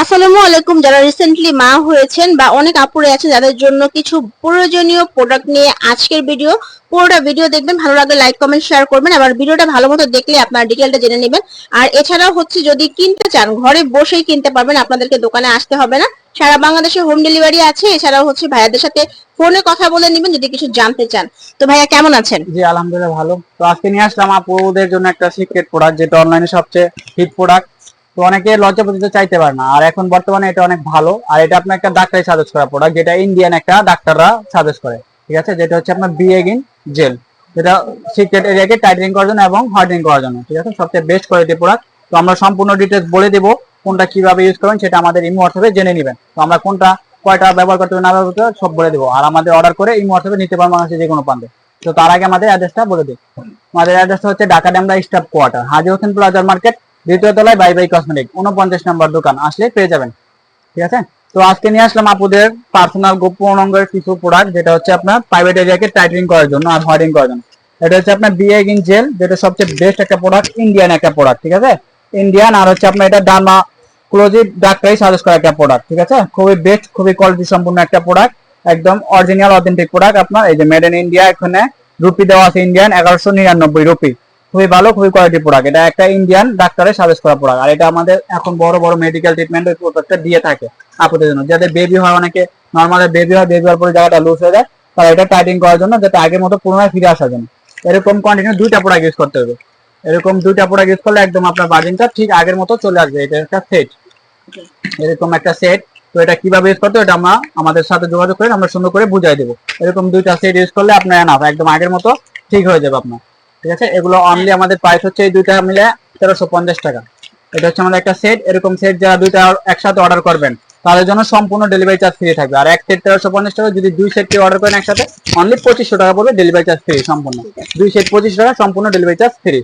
আসসালামু আলাইকুম। যারা রিসেন্টলি মা হয়েছেন বা অনেক আপুরে আছে, যাদের জন্য কিছু প্রয়োজনীয় প্রোডাক্ট নিয়ে আজকের ভিডিও পুরোটা ভিডিও দেখবেন, ভালো লাগলে লাইক কমেন্ট শেয়ার করবেন। আবার ভিডিওটা ভালো মতো দেখলে আপনার ডিটেলটা জেনে নেবেন। আর এছাড়াও হচ্ছে যদি কিনতে চান, ঘরে বসেই কিনতে পারবেন, আপনাদেরকে দোকানে আসতে হবে না। সারা বাংলাদেশে হোম ডেলিভারি আছে। এছাড়াও হচ্ছে ভাইয়াদের সাথে ফোনে কথা বলে নেবেন যদি কিছু জানতে চান। তো ভাইয়া, কেমন আছেন? জি, আলহামদুলিল্লাহ, ভালো। তো আজকে নিয়ে আসলাম আপুদের জন্য একটা সিক্রেট প্রোডাক্ট যেটা অনলাইনে সবচেয়ে হিট প্রোডাক্ট তো অনেকে লজ্জা পতিতে চাইতে পারে না। আর এখন বর্তমানে এটা অনেক ভালো। আর এটা আপনার একটা ডাক্তারি সাজেস্ট করা প্রোডাক্ট যেটা ইন্ডিয়ান একটা ডাক্তাররা সাজেস্ট করে। ঠিক আছে? যেটা হচ্ছে আপনার বিএগিন জেল যেটা সিক্রেট এরিয়াকে টাইটেনিং করার জন্য এবং হার্ডেনিং করার জন্য। ঠিক আছে? সবচেয়ে বেস্ট কোয়ালিটি প্রোডাক্ট তো আমরা সম্পূর্ণ ডিটেলস বলে দেবো কোনটা কীভাবে ইউজ করবেন, সেটা আমাদের ইমো হোয়াটসঅ্যাপে জেনে নেবেন। তো আমরা কোনটা, কয়টা ব্যবহার করতে হবে, না ব্যবহার করতে হবে, সব বলে দেবো। আর আমাদের অর্ডার করে ইমো হোয়াটসঅ্যাপে নিতে পারবেন মানুষের যে কোনো প্রান্তে। তো তার আগে আমাদের অ্যাড্রেসটা বলে দিই। আমাদের অ্যাড্রেসটা হচ্ছে ঢাকা ড্যামরা স্টাফ কোয়ার্টার, হাজি হোসেন প্লাজার মার্কেট দ্বিতীয় তলায় বাই বাই কসমেটিক উনপঞ্চাশ নম্বর দোকান, আসলে পেয়ে যাবেন। ঠিক আছে? তো আজকে নিয়ে আসলাম আপুদের পার্সোনাল গোপন অঙ্গের কিছু প্রোডাক্ট যেটা হচ্ছে আপনার প্রাইভেট এরিয়াকে টাইটেনিং করার জন্য আর হোয়াইটিং করার জন্য। এটা হচ্ছে আপনার বিএগ ইন জেল যেটা সবচেয়ে বেস্ট একটা প্রোডাক্ট ইন্ডিয়ান একটা প্রোডাক্ট ঠিক আছে? ইন্ডিয়ান আর হচ্ছে আপনার এটা ডার্মা ক্লোজিভ ডাক্তারি সাজেস্ট করা একটা প্রোডাক্ট ঠিক আছে? খুবই বেস্ট খুবই কোয়ালিটি সম্পূর্ণ একটা প্রোডাক্ট একদম অরিজিনাল অথেন্টিক প্রোডাক্ট আপনার, এই যে মেড ইন ইন্ডিয়া এখানে, রুপি দেওয়া আছে ইন্ডিয়ান এগারোশো নিরানব্বই রুপি। খুবই ভালো, খুবই কোয়ালিটি প্রোডাক্ট এটা একটা ইন্ডিয়ান ডাক্তারের সাজেস্ট করা প্রোডাক্ট আর এটা আমাদের এখন বড় বড় মেডিকেল ট্রিটমেন্ট প্রোডাক্টটা দিয়ে থাকে আপুদের জন্য। যাদের বেবি হয়, অনেকে নর্মালি বেবি হয় বেবি হওয়ার পরে জায়গাটা লুজ হয়ে যায়, তারা এটা টাইটিং করার জন্য যাতে আগের মতো পুনরায় ফিরে আসার জন্য। এরকম কন্টিনিউ দুইটা প্রোডাক্ট ইউজ করতে হবে। এরকম দুইটা প্রোডাক্ট ইউজ করলে একদম আপনার বার্জিনটা ঠিক আগের মতো চলে আসবে। এটা একটা সেট এরকম একটা সেট তো এটা কীভাবে ইউজ করতে এটা আমরা আমাদের সাথে যোগাযোগ করে আমরা সুন্দর করে বুঝাই দেবো। এরকম দুইটা সেট ইউজ করলে আপনার এনাফ একদম আগের মতো ঠিক হয়ে যাবে আপনার। ঠিক আছে? এগুলো অনলি আমাদের প্রাইস হচ্ছে এই দুইটা মিলে তেরোশো পঞ্চাশ টাকা। এটা হচ্ছে আমাদের একটা সেট এরকম সেট যারা দুইটা একসাথে অর্ডার করবেন তাদের জন্য সম্পূর্ণ ডেলিভারি চার্জ ফ্রি থাকবে। আর এক সেট তেরোশো পঞ্চাশ টাকা যদি দুই সেট কেউ অর্ডার করেন একসাথে অনলি পঁচিশশো টাকা পড়বে ডেলিভারি চার্জ ফ্রি সম্পূর্ণ। দুই সেট পঁচিশশো টাকা সম্পূর্ণ ডেলিভারি চার্জ ফ্রি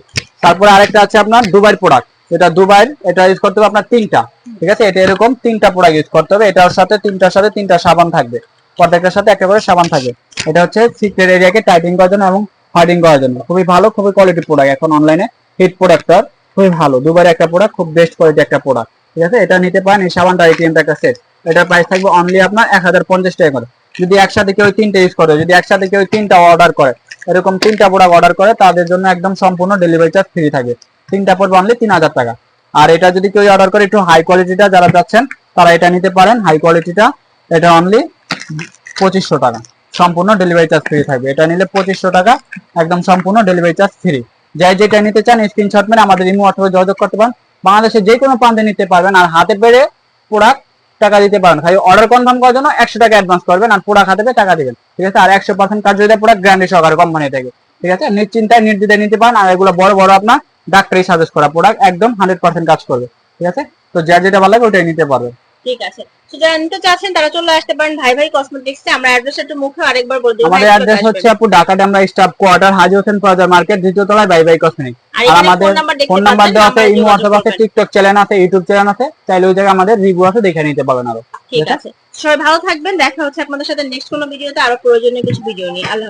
তারপরে আরেকটা আছে আপনার দুবাইয়ের প্রোডাক্ট এটা দুবাইয়ের এটা ইউজ করতে হবে আপনার তিনটা। ঠিক আছে? এটা এরকম তিনটা প্রোডাক্ট ইউজ করতে হবে। এটার সাথে তিনটার সাথে তিনটা সাবান থাকবে। প্রত্যেকটার সাথে একটা করে সাবান থাকবে। এটা হচ্ছে সিক্রেট এরিয়াকে টাইটিং করার জন্য এবং হার্ডিং করার জন্য। খুবই ভালো, খুবই কোয়ালিটি প্রোডাক্ট এখন অনলাইনে হিট প্রোডাক্টটার খুবই ভালো। দুবাইয়ের একটা প্রোডাক্ট খুব বেস্ট কোয়ালিটি একটা প্রোডাক্ট ঠিক আছে? এটা নিতে পারেন এই সাবানটা ক্রিমটা একটা সেট এটার প্রাইস থাকবে অনলি আপনার এক হাজার পঞ্চাশ টাকা করে। যদি একসাথে কেউ তিনটা ইউজ করে, যদি একসাথে কেউ তিনটা অর্ডার করে, এরকম তিনটা প্রোডাক্ট অর্ডার করে, তাদের জন্য একদম সম্পূর্ণ ডেলিভারি চার্জ ফ্রি থাকে। তিনটা পড়বে অনলি তিন হাজার টাকা। আর এটা যদি কেউ অর্ডার করে একটু হাই কোয়ালিটিটা যারা চাচ্ছেন তারা এটা নিতে পারেন। হাই কোয়ালিটিটা এটা অনলি পঁচিশশো টাকা। সম্পূর্ণ ডেলিভারি চার্জ ফ্রি থাকবে। এটা নিলে পঁচিশশো টাকা, একদম সম্পূর্ণ ডেলিভারি চার্জ ফ্রি যাই যেটা নিতে চান স্ক্রিনশট মেরে আমাদের ইমো অথবা যোগাযোগ করতে পারেন। বাংলাদেশে যে কোনো প্রান্তে নিতে পারবেন আর হাতে পেরে প্রোডাক্ট টাকা দিতে পারেন। খালি অর্ডার কনফার্ম করার জন্য একশো টাকা অ্যাডভান্স করবেন আর প্রোডাক্ট হাতে টাকা দিবেন। ঠিক আছে? আর একশো পার্সেন্ট কার্যকরিতা প্রোডাক্ট গ্যারান্টি সহকারে কোম্পানি থেকে। ঠিক আছে? নিশ্চিন্তায় নির্দ্বিধায় নিতে পারেন আর এগুলো বড় বড় আপনার ডাক্তারি সাজেস্ট করা প্রোডাক্ট একদম হান্ড্রেড পার্সেন্ট কাজ করবে। ঠিক আছে? তো যার যেটা ভালো লাগে ওটাই নিতে পারবে ঠিক আছে। তো যারা নিতে চাচ্ছেন তারা চলে আসতে পারেন ভাই ভাই কসমেটিক্সে আমরা অ্যাড্রেস একটু মুখে আরেকবার বলে দিই। আমাদের অ্যাড্রেস হচ্ছে আপু Dhaka Demra staff quarter Haji Hossain plaza market দ্বিতীয় তলায় বাই বাই কসমেটিক আর আমাদের ফোন নাম্বার দেওয়া আছে ইমো আছে টিকটক চ্যানেল আছে ইউটিউব চ্যানেল আছে। চাইলে ওই জায়গায় আমাদের রিভিউ আছে দেখে নিতে পারবেন আরও। ঠিক আছে? সবাই ভালো থাকবেন। দেখা হচ্ছে আপনাদের সাথে নেক্সট কোনো ভিডিওতে আরও প্রয়োজনীয় কিছু ভিডিও নিয়ে। আল্লাহ